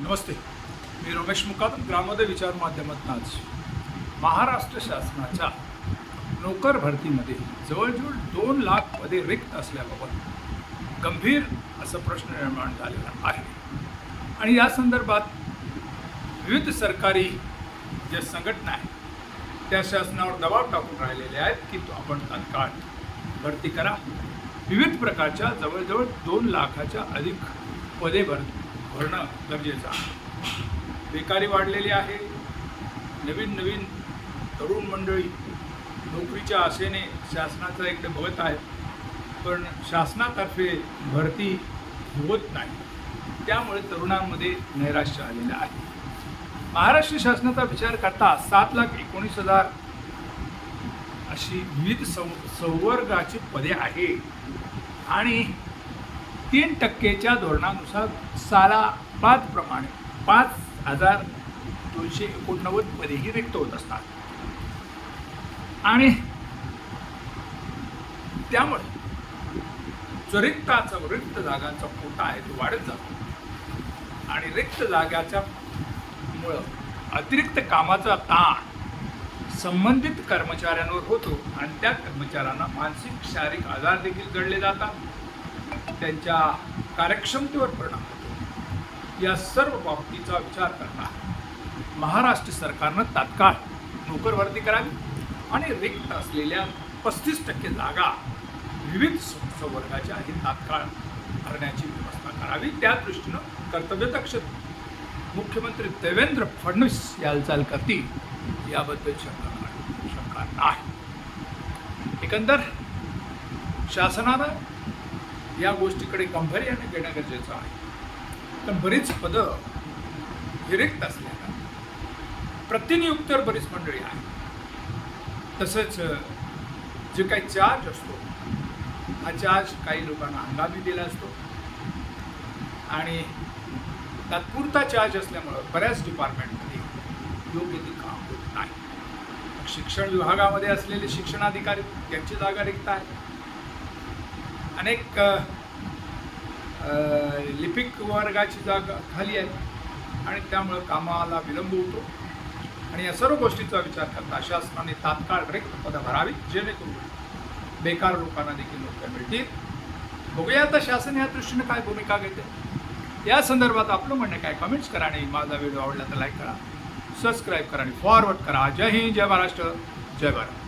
नमस्ते मी रमेश मुकादम ग्रामोदय विचार माध्यमातून आज महाराष्ट्र शासनाच्या नोकर भरतीमध्ये जवळजवळ दोन लाख पदे रिक्त असल्याबाबत गंभीर असा प्रश्न निर्माण झालेला आहे. आणि या संदर्भात विविध सरकारी ज्या संघटना आहेत त्या शासनावर दबाव टाकून राहिलेल्या आहेत की तो आपण तात्काळ भरती करा. विविध प्रकारच्या जवळजवळ दोन लाखाच्या अधिक पदे भरती भरणं गरजेचं आहे. बेकारी वाढलेली आहे. नवीन नवीन तरुण मंडळी नोकरीच्या आशेने शासनाचा इकडे बघत आहेत. पण शासनातर्फे भरती होत नाही. त्यामुळे तरुणांमध्ये नैराश्य आलेलं आहे. महाराष्ट्र शासनाचा विचार करता सात लाख एकोणीस हजार अशी विविध सं संवर्गाची पदे आहे आणि तीन टक्केच्या धोरणानुसार साला पाच प्रमाणे पाच हजार दोनशे एकोणनव्वद पदेही रिक्त होत असतात. आणि त्यामुळे जो रिक्ताचा रिक्त जागांचा कोटा आहे तो वाढत जातो. आणि रिक्त जागाच्या मुळं अतिरिक्त कामाचा ताण संबंधित कर्मचाऱ्यांवर होतो आणि त्या कर्मचाऱ्यांना मानसिक शारीरिक आजार देखील जडले जातात. त्यांच्या कार्यक्षमतेवर परिणाम होतो. या सर्व बाबतीचा विचार करता महाराष्ट्र सरकारनं तात्काळ नोकर भरती करावी आणि रिक्त असलेल्या पस्तीस टक्के जागा विविध संवर्गाच्या ही तात्काळ भरण्याची व्यवस्था करावी. त्या दृष्टीनं कर्तव्यदक्ष मुख्यमंत्री देवेंद्र फडणवीस ही हालचाल करतील याबद्दल शंका शंका नाही. एकंदर शासनानं या गोष्टीकडे गांभीर्याने घेणं गरजेचं आहे. तर बरीच पदं ही रिक्त असल्यानं प्रतिनियुक्तीवर बरीच मंडळी आहे तसंच जे काही चार्ज असतो हा चार्ज काही लोकांना हंगामी दिला असतो. आणि तात्पुरता चार्ज असल्यामुळं बऱ्याच डिपार्टमेंटमध्ये योग्य ते काम होत नाही. शिक्षण विभागामध्ये असलेले शिक्षणाधिकारी त्यांची जागा रिक्त आहे. अनेक लिपिक वर्गाची जागा खाली आहे आणि त्यामुळं कामाला विलंब होतो. आणि या सर्व गोष्टीचा विचार करता शासनाने तात्काळ रिक्त पदं भरावी जेणेकरून बेकार लोकांना देखील नोकऱ्या मिळतील. बघूया आता शासन या दृष्टीने काय भूमिका घेते. या संदर्भात आपलं म्हणणं काय? कमेंट्स करा आणि माझा व्हिडिओ आवडला तर लाईक करा. सबस्क्राईब करा आणि फॉरवर्ड करा. जय हिंद जय महाराष्ट्र जय भारत.